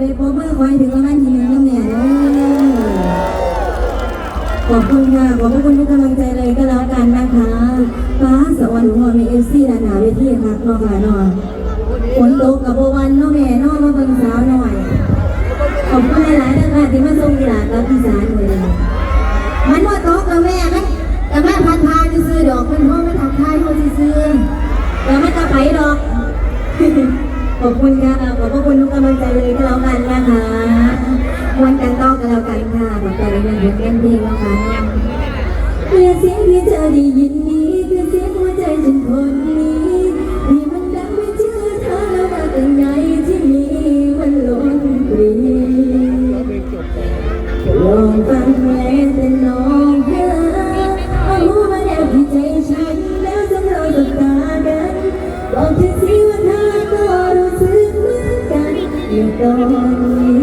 เลยพอมือคอยถึงก็นั่นทีนึงนั่นแหละขอบคุณค่ะ ขอบคุณที่กำลังใจเลยก็แล้วกันนะคะฟ้าสวรรค์หัวมีเอฟซีดานาเวทีค่ะนอค่ะนอฝนตกกับโบวันน้อแม่น้อน้อเบิ่งสาวหน่อย ขอบคุณหลายๆนะคะที่มาส่งกีฬากับพี่สาวเลย ขอบคุณค่ะขอบพระคุณทุกกำลังใจเลยก็แล้วกันนะคะวันกันต้องกันแล้วกันค่ะขอบใจเลยเรียนเรียนเพลงแล้วกันเพื่อเสียงที่เธอได้ยินนี้คือเสียงหัวใจฉันคน อยู่ตอนนี้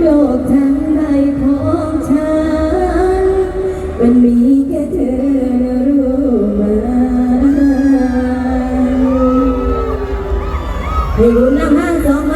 โลกทั้งใบของฉัน มันมีแค่เธอนะรู้ไหมให้บุญนะห้างสอง